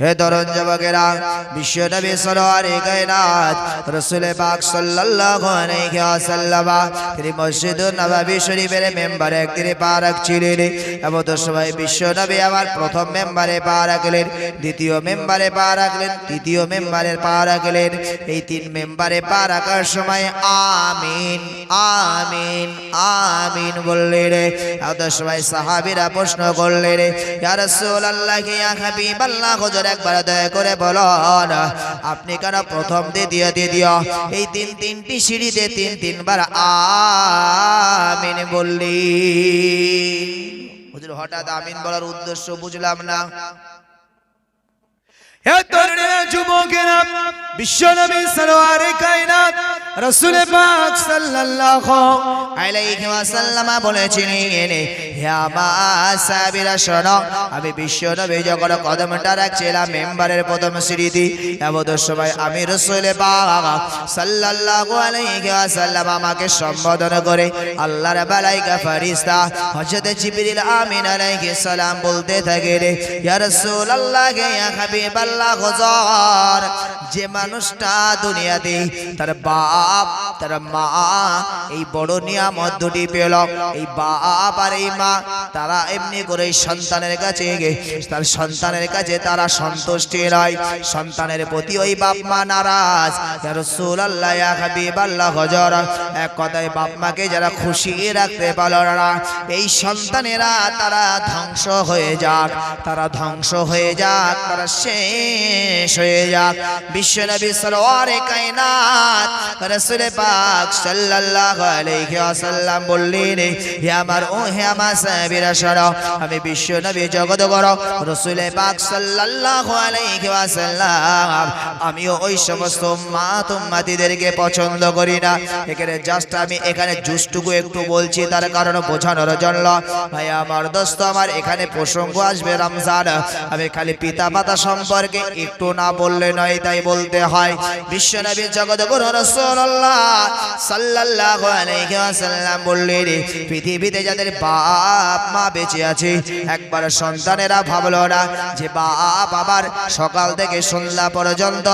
হে তরুণ যুবকেরা বিশ্ব নবী সরোয়ারে কায়নাত রসুল পাক সাল্লাল্লাহু আলাইহি ওয়াসাল্লাম তিনি মসজিদুন নববী শরীফের মেম্বারে একদিনে পা রাখছিলেন এবং তো সবাই বিশ্ব নবী আমার প্রথম মেম্বারে পা রাখলেন, দ্বিতীয় মেম্বারে পা রাখলেন, তৃতীয় মেম্বারে পা রাখলেন। এই তিন মেম্বারে পা রাখার সময় আমিন আমিন আমিন বললেন। এত সময় সাহাবীরা প্রশ্ন করলেন, ইয়া রাসূলুল্লাহ, ইয়া হাবিবাল্লাহ একবার দয়া করে বলুন, আপনি কেন প্রথম দ্বিতীয় দ্বিতীয় এই তিন তিনটি সিঁড়িতে তিন তিনবার আমিন বললি। হঠাৎ আমিন বলার উদ্দেশ্য বুঝলাম না। যুবকেরা বিশ্বনবী সরোয়ারে যখন কদমটা রাখছিলাম, মেম্বারের প্রথম এমন সময় আমি আমাকে সম্বোধন করে আল্লাহর মালাইকা ফেরেশতা আমিন সালাম বলতে থাকে রে ইয়া রাসূলুল্লাহ হুজুর, যে মানুষটা দুনিয়াতে তার বাপ, তার মা, এই বড় নিয়ামত দুটি পেল। এই বাপ আর এই মা, তারা এমনি করে সন্তানের কাছে তার সন্তানের কাছে তারা সন্তুষ্টি নয়। সন্তানের প্রতি ওই বাপ মা নারাজ। রসুল আল্লাহ আল্লাহ হজর, এক কথায় বাপ মাকে যারা খুশি রাখতে পারল না, এই সন্তানেরা তারা ধ্বংস হয়ে যাক, তারা ধ্বংস হয়ে যাক, তারা শেষ রাসূল পাক আমার ও হে আমি বিশ্বনবী জগৎ গড়, রাসূল পাক সাল্লাল্লাহু আমিও ওই সমস্ত মা উম্মতিদেরকে পছন্দ করি না। এখানে জাস্ট আমি এখানে জুসটুকু একটু বলছি, তার কারণ বোঝানোর জন্য। ভাই, আমার দোস্ত, আমার এখানে প্রসঙ্গ আসবে রমজান। আমি খালি পিতা মাতা সম্পর্কে একটু না বললে নয়, তাই বলতে হয়, বিশ্বনবী জগৎ গুরু রাসূলুল্লাহ সাল্লাল্লাহু আলাইহি ওয়াসাল্লাম বললেন, পৃথিবীতে যাদের বাপ, মা বেঁচে আছে, একবার সন্তানেরা ভাবলো না যে বাপ আবার সকাল থেকে সন্ধ্যা পর্যন্ত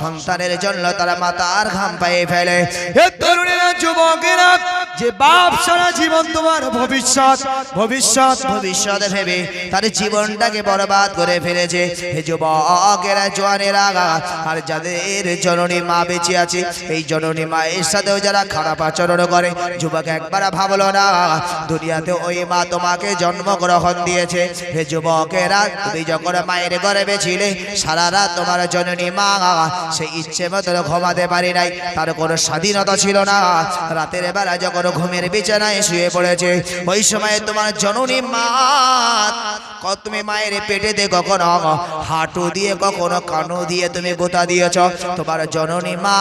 সন্তানের জন্য তারা মাতার ঘাম পায়ে ফেলে। হে তরুণেরা, যুবকেরা, যে বাপ সারা জীবন তোমার ভবিষ্যৎ ভবিষ্যৎ ভবিষ্যৎ ভেবে তার জীবনটাকে বরবাদ করে ফেলেছে। হে যুবকেরা জোয়ানেরা আর যাদের জননী মা বেঁচে আছে, এই জননী মায়ের সাথেও যারা খারাপ আচরণ করে, যুবক একবার ভাবলো না, দুনিয়াতে ওই মা তোমাকে জন্মগ্রহণ দিয়েছে। হে যুবকেরা, তুমি যখন মায়ের গর্ভে ছিলে সারা রাত তোমার জননী মা সেই ইচ্ছে মতো ঘুমাতে পারি নাই, তার কোনো স্বাধীনতা ছিল না। রাতের বেলা যখন ঘুমের বিছানায় শুয়ে পড়েছে, ওই সময় তোমার জননী মা তুমি মায়ের পেটেতে কখনো? হাঁটু দিয়ে, কখনো কানু দিয়ে তুমি গোতা দিয়েছ। তোমার জননী মা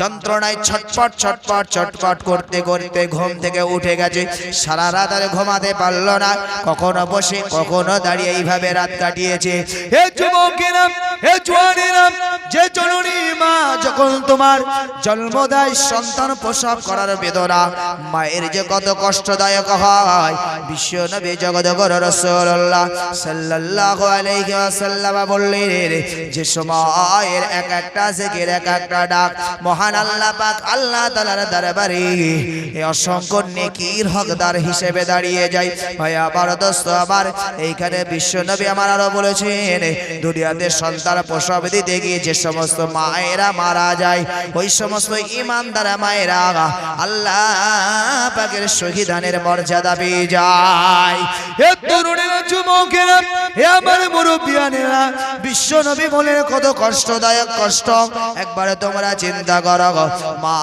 যন্ত্রণায় ছটপট ছটপট ছটপট করতে করতে ঘুম থেকে উঠে গেছে। সারা রাত আর ঘুমাতে পারল না। কখনো বসে, কখনো দাঁড়িয়ে এইভাবে রাত কাটিয়েছে। হে যুবকেরা, হে জোয়ানেরা, যে জননী মা যখন তোমার জন্ম দেয় সন্তান প্রসব করার বেদনা, মায়ের যে কত কষ্টদায়ক হয় বিশ্ব নবী জগদগর রসুল্লাহ সাল্লাল্লাহু আলাইহি ওয়াসাল্লাম বললেন, যে সময়ের এক একটা জিকির এক একটা ডাক, মহান আল্লাহ পাক আল্লাহ তাআলার দরবারে অসংখ্য নেকির হকদার হিসেবে দাঁড়িয়ে যায়। ভাই, আমার দোস্ত, আমার এইখানে বিশ্ব নবী আমার আরও বলেছেন, দুনিয়াতে সন্তান প্রসব দিতে গিয়ে যে সমস্ত মায়েরা মারা যায়, ওই সমস্ত ইমানদার মায়েরা আল্লাহ পাকের শহীদানের মর্যাদা পেয়ে যায়। তরুণেরা আমার মুরব্বিয়ানেরা বিশ্ব নবী মনের কত কষ্টদায়ক কষ্ট একবারে তোমরা চিন্তা কর। মা,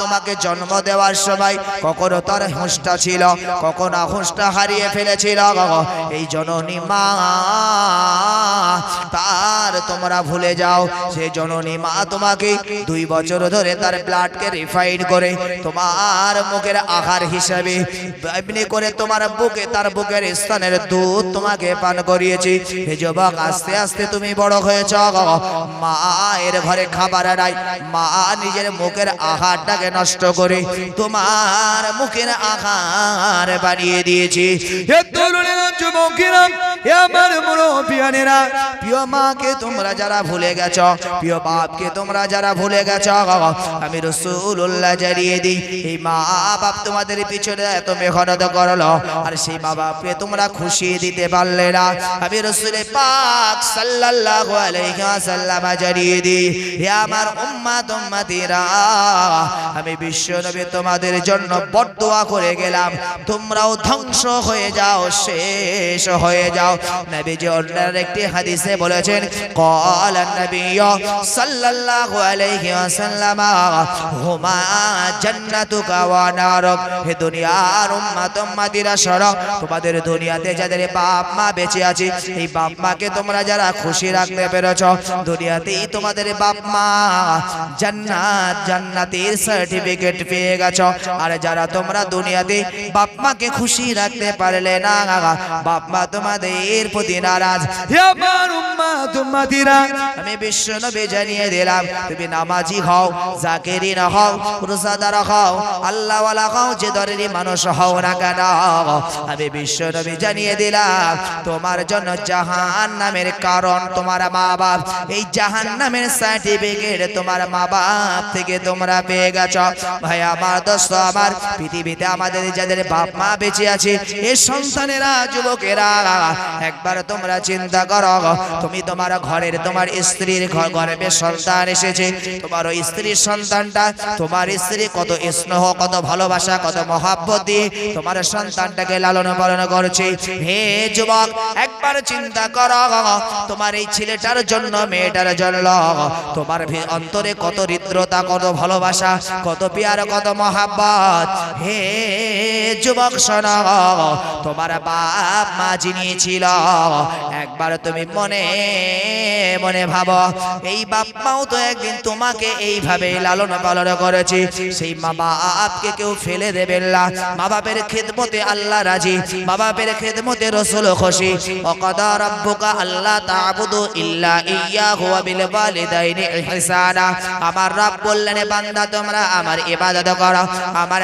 তোমাকে জন্ম দেওয়ার সময় কখনো তার হুঁশটা ছিল, কখনো হুঁশটা হারিয়ে ফেলেছিল। এই জননী মা তোমরা ভুলে যাও, সে জননী মা তোমাকে দুই বছর ধরে তার ব্লাডকে রিফাইন করে তোমার মুখের আহার হিসাবে এমনি করে তোমার বুকে, তার বুকের স্থানের দুধ তোমাকে পান করিয়েছি। হে যুবক, আস্তে আস্তে তুমি বড় হয়েছ মায়ের ঘরে খাবার নাই, মা নিজের মুখের আহারটাকে নষ্ট করে তোমার মুখের আহার বানিয়ে দিয়েছি। হে তরুণেরা যুবকেরা, হে আমার মুরব্বিয়ানেরা, প্রিয় মাকে তোমরা যারা ভুলে গেছ, প্রিয় বাপকে তোমরা যারা ভুলে গেছ, আমি রসুল্লাহ জানিয়ে দিই, এই মা বাপ তোমাদের পিছনে এত মেহনত করল, আর সেই মা বাপকে তোমরা খুশি দিতে পারলে না। আমি রসুলের পাক সাল্লাল্লাহু আলাইহি ওয়াসাল্লাম দিই, হে আমার উম্মাত উম্মাতিরা, আমি বিশ্ব নবী তোমাদের জন্য বদদোয়া করে গেলাম, তোমরাও ধ্বংস হয়ে যাও, শেষ হয়ে যাও। নবীজি অন্যান্য একটি হাদিসে বলেছেন قال النبي صلى الله عليه وسلم হুমা জান্নাতুক ওয়া নারুক হে দুনিয়ার উম্মত উম্মতিরা শোনো তোমাদের দুনিয়াতে যাদের বাপ মা বেঁচে আছে এই বাপ মাকে তোমরা যারা খুশি রাখতে পেরেছ দুনিয়াতেই তোমাদের বাপ মা জান্নাত জান্নাতের সার্টিফিকেট পেয়ে গেছো আর যারা তোমরা দুনিয়াতে বাপ মাকে খুশি রাখতে পারলে না বাপ মা তোমাদের প্রতি নারাজ হে আমার উম্মা তুম্মাতিরা আমি বিশ্ব নবী জানিয়ে দিলাম, তুমি নামাজি হও, জাকেরিন হও, রোজাদার হও, আল্লাহওয়ালা হও, যে দরেরই মানুষ হও না কেন? আমি বিশ্ব নবী জানিয়ে দিলাম, তোমার জন্য জাহান নামের কারণ তোমার মা বাপ এই জাহান নামের সার্টিফিকেট তোমার মা বাপ থেকে তোমরা পেয়ে গেছো। ভাই, আমার দোস্ত, আমার পৃথিবীতে আমাদের যাদের বাপ মা বেঁচে আছে এই সন্তানেরা, যুবকেরা, একবার তোমরা চিন্তা করো, তুমি তোমার ঘরের তোমার স্ত্রীর গর্ভে সন্তান এসেছে। তোমার ওই স্ত্রীর সন্তানটা, তোমার স্ত্রী কত স্নেহ, কত ভালোবাসা, কত মহাব্বত দিয়ে তোমার সন্তানটাকে লালন পালন করছে। হে যুবক, একবার চিন্তা করো, তোমার এই ছেলেটার জন্য, মেয়েটার জন্য, তোমার অন্তরে কত হৃদ্রতা, কত ভালোবাসা, কত পিয়ার, কত মহাব্বত। হে যুবক, শোনো, তোমার বাপ মা যিনি ছিল, একবার তুমি মনে মনে ভাবো, এই বাপ মাও তো একদিন তোমাকে এইভাবে লালন পালন করেছে। সেই মা বাপকে কেউ ফেলে দেবেন না। মা বাপের খেদমতে আল্লাহ রাজি মা বাপের খেদমতে রসুল খুশি। করো, আমার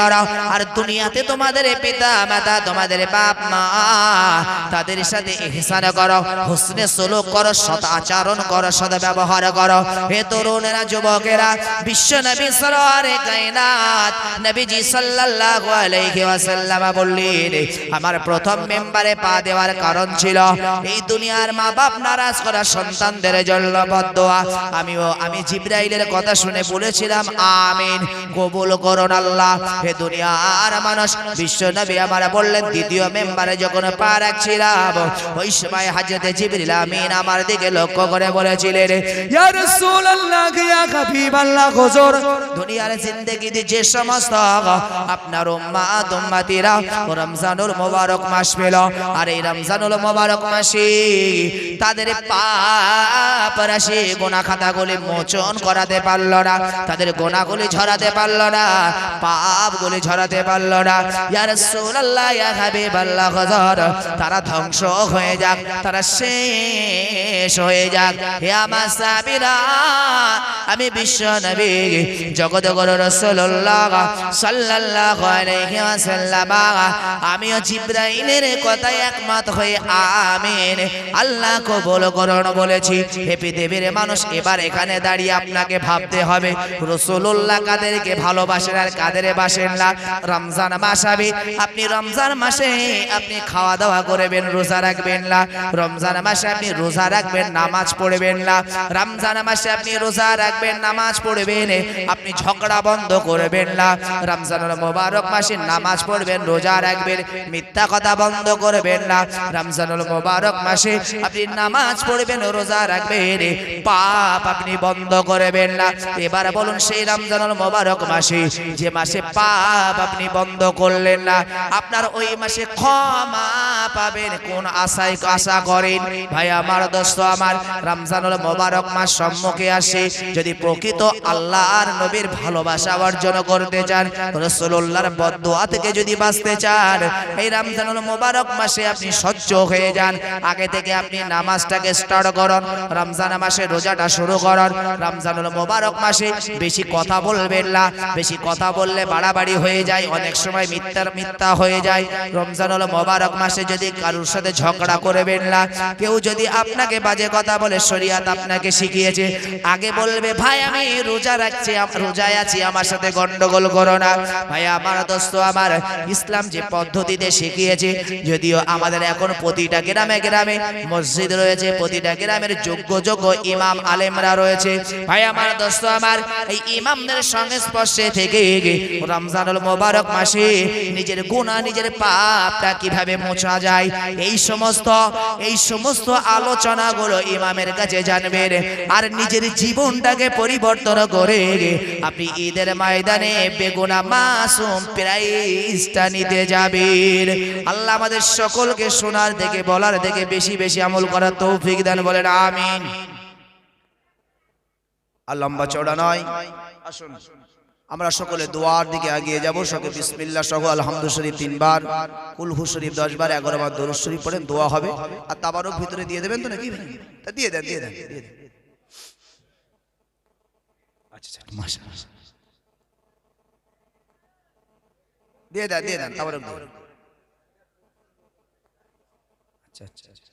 করো। আর দুনিয়াতে তোমাদের পিতা মাতা তোমাদের বাপ মা তাদের সাথে করো, হুসনে সুলুক করো সৎ আচরণ করো সদ ব্যবহার করো। হে তরুণেরা, যুবকেরা, বিশ্ব নবী সরোয়ারে কায়নাত নবীজি সাল্লাল্লাহু আলাইহি ওয়াসাল্লাম বললেন, আমার প্রথম মেম্বারে পা দেওয়ার কারণ ছিল, এই দুনিয়ার মা বাপ নারাজ করা সন্তানদের জন্য বদদোয়া। আমিও, আমি জিব্রাইলের কথা শুনে বলেছিলাম, আমিন, কবুল করুন আল্লাহ। হে দুনিয়ার মানুষ, বিশ্ব নবী আমার বললেন, দ্বিতীয় মেম্বারে যখন পা রাখছিলাম, ওই সময় হাজরতে জিবরিল আমিন আমার দিকে লক্ষ্য করে বলেছিলেন দুনিয়ার জিন্দগিতে যে সমস্ত আপনার রমজানুল মোবারক মাস পেল। আর এই রমজানুল মোবারক তাদের গোনা খাতাগুলি মোচন করাতে পারল না, তাদের গোনাগুলি ঝরাতে পারল না, পাপগুলি ঝরাতে পারল না। ইয়া রাসূলুল্লাহ, ইয়া হাবিবাল্লাহ তারা ধ্বংস হয়ে যাক, তারা শেষ হয়ে যাক। হে আমার সাবিরা আমি বিশ্ব নবী জগত গুরু রাসূলুল্লাহ সাল্লাল্লাহু আলাইহি ওয়াসাল্লাম। আমিও জিব্রাইলের কথায় একমত হয়ে আমিন। আল্লাহ কবুল করুন বলেছি। হে পৃথিবীর মানুষ, এবার এখানে দাঁড়িয়ে আপনাকে ভাবতে হবে। রাসূলুল্লাহ কাদেরকে ভালোবাসেন আর কাদের বাসেন না? রমজান মাস হবে আপনি রমজান মাসে আপনি খাওয়া দাওয়া করবেন রোজা রাখবেন না। রমজান মাসে আপনি রোজা নামাজ পড়বেন না। রমজান মাসে আপনি রোজা রাখবেন, নামাজ পড়বেন আপনি ঝগড়া বন্ধ করবেন না। রমজানুল মোবারক মাসে নামাজ পড়বেন, রোজা রাখবেন, মিথ্যা কথা বন্ধ করবেন না। রমজানুল মোবারক মাসে আপনি নামাজ পড়বেন, রোজা রাখবেন পাপ আপনি বন্ধ করবেন না। এবার বলুন, সেই রমজানুল মোবারক মাসে যে মাসে পাপ আপনি বন্ধ করলেন না, আপনার ওই মাসে ক্ষমা পাবেন। কোন আশায় আশা করেন? ভাই, আমার দোস্ত আমার রমজানুল মোবারক মাস সম্মুখে আসে, যদি প্রকৃত আল্লাহ আর নবীর ভালোবাসা অর্জন করতে চান রসুল্লাহর বদুয়া থেকে যদি বাঁচতে চান, এই রমজানুল মোবারক মাসে আপনি স্বচ্ছ হয়ে যান। আগে থেকে আপনি নামাজটাকে স্টার্ট করুন, রমজান মাসে রোজাটা শুরু করুন। রমজানুল মোবারক মাসে বেশি কথা বলবেন না, বেশি কথা বললে বাড়াবাড়ি হয়ে যায়, অনেক সময় মিথ্যার মিথ্যা হয়ে যায়। রমজানুল মোবারক মাসে যদি কারোর সাথে ঝগড়া করবেন না, কেউ যদি আপনাকে বাজে কথা বলে শরিয়াত আপনাকে শিখিয়েছে। আগে বলবে, ভাই, আমি রোজা রাখছি রোজায় আছি, আমার সাথে গন্ডগোল করো না। ভাই, আমার দোস্ত, আমার ইসলাম যে পদ্ধতিতে শিখিয়েছে, যদিও আমাদের এখন প্রতিটা গ্রামে গ্রামে মসজিদ রয়েছে, প্রতিটা গ্রামের যোগ্য যোগ্য ইমাম আলেমরা রয়েছে। ভাই, আমার দোস্ত, আমার এই ইমামদের সংস্পর্শে থেকে রমজানুল মোবারক মাসে নিজের গুনাহ, নিজের পাপটা কীভাবে মোছা যায়, এই সমস্ত এই সমস্ত আলোচনাগুলো ইমামের কাছে জানবেন। আর নিজের জীবনটাকে পরিবর্তন করে আপনি ঈদের ময়দানে বেগুনা মাসুম প্রাইজটা নিতে যাবেন। আল্লাহ আমাদের সকলকে শোনার দেখে বলার দেখে বেশি বেশি আমল করার তৌফিক দেন বলেন, আমিন। আর লম্বা চওড়া নয়। আসুন। আমরা সকলে দোয়ার দিকে এগিয়ে যাব। সকলে বিসমিল্লাহ সহ আলহামদু শরীফ তিনবার কুলহু শরীফ দশ বার এগারো বার দরুদ শরীফ পড়েন দোয়া হবে। আর তাবারও ভিতরে দিয়ে দেবেন তো নাকি? তা দিয়ে দেন দিয়ে দেন দিয়ে দেন। আচ্ছা মাশাআল্লাহ। দিয়ে দেন দিয়ে দেন তাবারক আচ্ছা আচ্ছা আচ্ছা।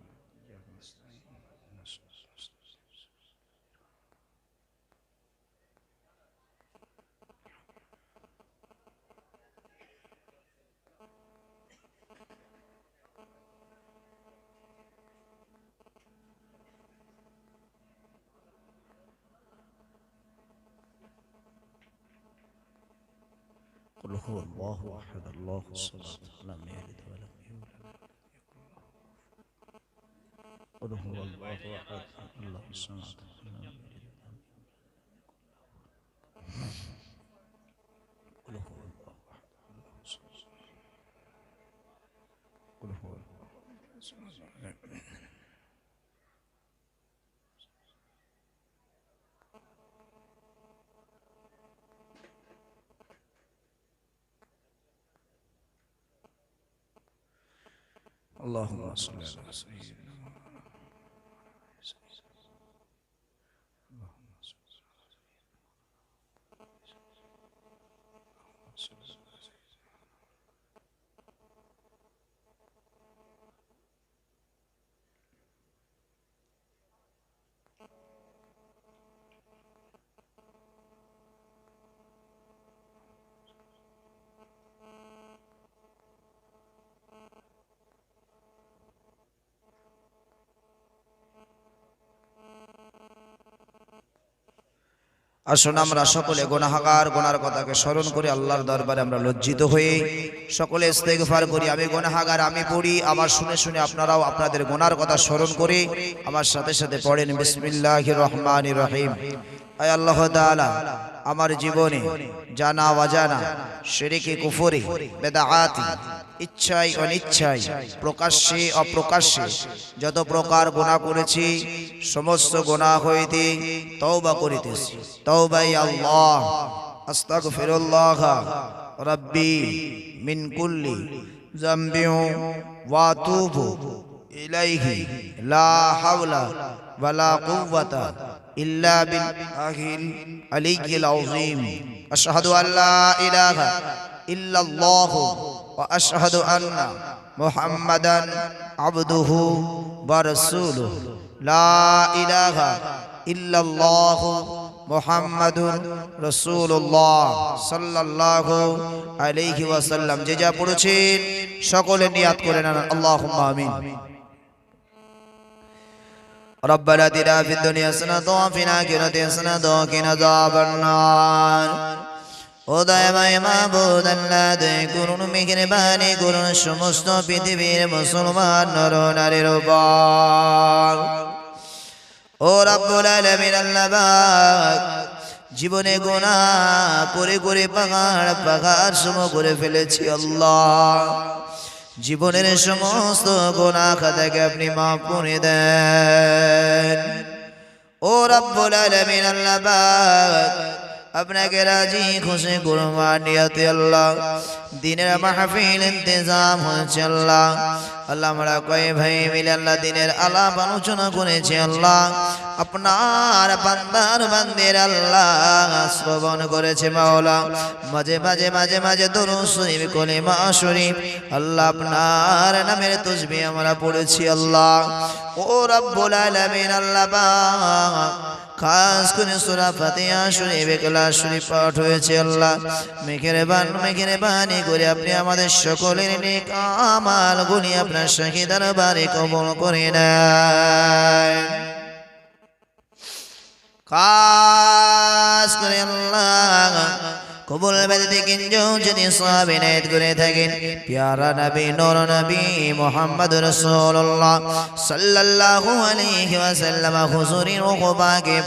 قل هو الله أحد الله الصمد لم يلد ولم يولد قل هو الله أحد الله الصمد قل هو الله أحد الصمد لم يلد اللهم صل على سيدنا আসুন আমরা সকলে গোনাহাগার, গোনার কথাকে স্মরণ করে আল্লাহর দরবারে আমরা লজ্জিত হয়ে সকলে ইস্তেগফার করি, আমি গোনাহাগার, আমি পড়ি। আমার শুনে শুনে আপনারাও আপনাদের গোনার কথা স্মরণ করে। আমার সাথে সাথে পড়েন, বিসমিল্লাহির রহমান রহিম। আয় আল্লাহ তাআলা, আমার জীবনে জানা, অজানা, শিরকে, কুফরি, বেদাআতি ইচ্ছাই অনিচ্ছাই প্রকাশ্যে অপ্রকাশ্যে, যত প্রকার গুনাহ করেছি, সমস্ত গুনাহ হইতে তওবা করিতেছি। তওবাই আল্লাহ। আস্তাগফিরুল্লাহ। রাব্বি মিন কুল্লি যামবি ওয়া আতুবু ইলাইহি। লা হাওলা ওয়ালা কুওয়াতা ইল্লা বিল আলিয়্যিল আযীম। আশহাদু আল্লা ইলাহা ইল্লাল্লাহ واشهد ان محمدا عبده ورسوله لا اله الا الله محمد رسول الله صلى الله عليه وسلم যে যা পড়েছেন সকলে নিয়াত করে নেন আল্লাহুম্মা আমিন ربنا اتنا في الدنيا حسنة وفي الآخرة حسنة وقنا عذاب النار ও দয়াময় মাহবুদ আল্লাহ দয় করুন মেহরবানি করুন সমস্ত পৃথিবীর মুসলমান নর নারীর উপর। ও রব্বুল আলামিন আল্লাহ পাক, জীবনে গোনা করে করে পাহাড় পাহাড় সম করে ফেলেছি আল্লাহ। জীবনের সমস্ত গোনা খাতাকে আপনি মাফ করে দেন। ও রব্বুল আলামিন আল্লাহ পাক আপনাকে রাজি খুশি কুরবান নিয়তে আল্লাহ দিনের মাহফিল ইন্তজাম হয়েছে আল্লাহ। আল্লাহ আমরা কয় ভাই মিলে আল্লাহ দিনের আলাপ আলোচনা করেছি আল্লাহ। আপনার বান্দার বান্দের আল্লাহ শ্রবণ করেছে মাওলা। মাঝে মাঝে মাঝে মাঝে দরুদ শরীফ মা শরীফ। আল্লাহ আপনার নামের তসবি আমরা পড়েছি আল্লাহ। ও রব্বুল আলামিন আল্লাহ খাস করে সুরা ফাতিহা শরীফ ইখলাস শরীফ পাঠ হয়েছে আল্লাহ। মেঘের বান মেঘেরবান মেঘেরবানি করে আপনি আমাদের সকলের নেক গুলি আপনার শাহী দরবারে কবুল করে নেন। খাস করে কবুল কিঞ্জো যদি করে থাকেন নবী, নূর নবী, মুহাম্মদ রাসূলুল্লাহ সাল্লাল্লাহু আলাইহি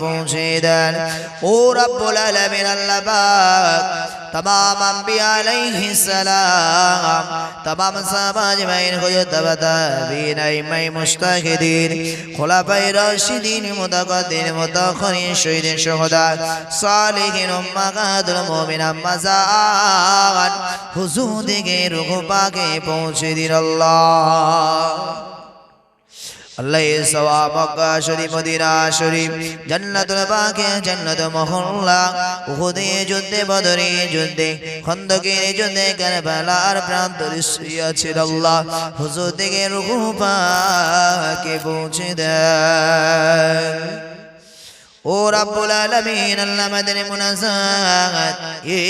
পৌঁছে দেন। ও রব্বুল আলামিন, আল্লাহ পাক तमाम अम्बिया अलैहिस्सलाम तमाम साहबा अजमाइन को जो तब ताबीन अइम्माए मुस्ताहिदीन खुलाफाए राशिदीन मुतaqaddim मुतअखिरीन शहीदीन शुहदा सालिहीन उम्माहातुल मुमिन अम्माजान हुजूर के रूह पाके पहुंचे दिन अल्लाह আল্লাহ সওয়া মক্কা শরীফ মদিনা শরীফ জান্নাতুল বাকি জান্নাত মহল্লা উহুদে যুদ্ধে বদরে যুদ্ধে খন্দকের যুদ্ধে কারবালার প্রান্তরে শুয়েছেন আল্লাহ হুজুর থেকে রুহু পাকে পৌঁছে দেন ও রাব্বুল আলামিন, আল্লাহ মাদানী মুনাজাত। এ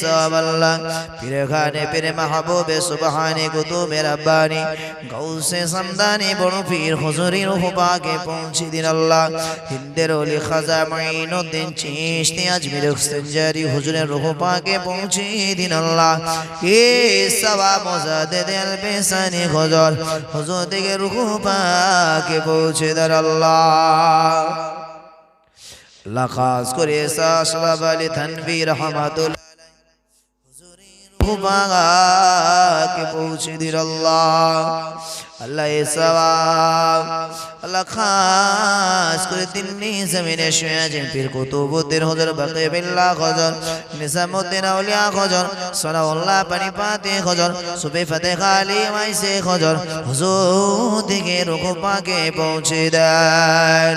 সব আল্লাহ পীরে খানে পীরে মাহবুবে সুবহানে কুতুবে রাব্বানি, গাউসে সামদানি বড় পীর হুজুরের হুপাকে পৌঁছে দিন আল্লাহ। হিন্দের ওলি খাজা মাইনুদ্দিন চিশতি আজমির জারি হুজুরের হুপাকে পৌঁছে দিন আল্লাহ। এ সবা মুজাদ্দিদ আল বেসানি হুজুর হুজুর থেকে রুহু পাকে পৌঁছে দেন আল্লাহ। আল্লাহ খাস করে সাসবাব আলী থানবী রহমাতুল কে পৌঁছে দিল আল্লাহ। আল্লাহ সওয়াব। আল্লাহ খাস করে দিল্লি জমিনে শুয়ে আছেন পীর কুতুবুদ্দিন হজর বাকি বিল্লাহ হজর নিজামুদ্দিন আউলিয়া হজর সনাউল্লাহ পানি পাতে হজর সুবে ফতে খালি মাইসে হজর হুজুর দিকে রুকু পাকে পৌঁছে দেন।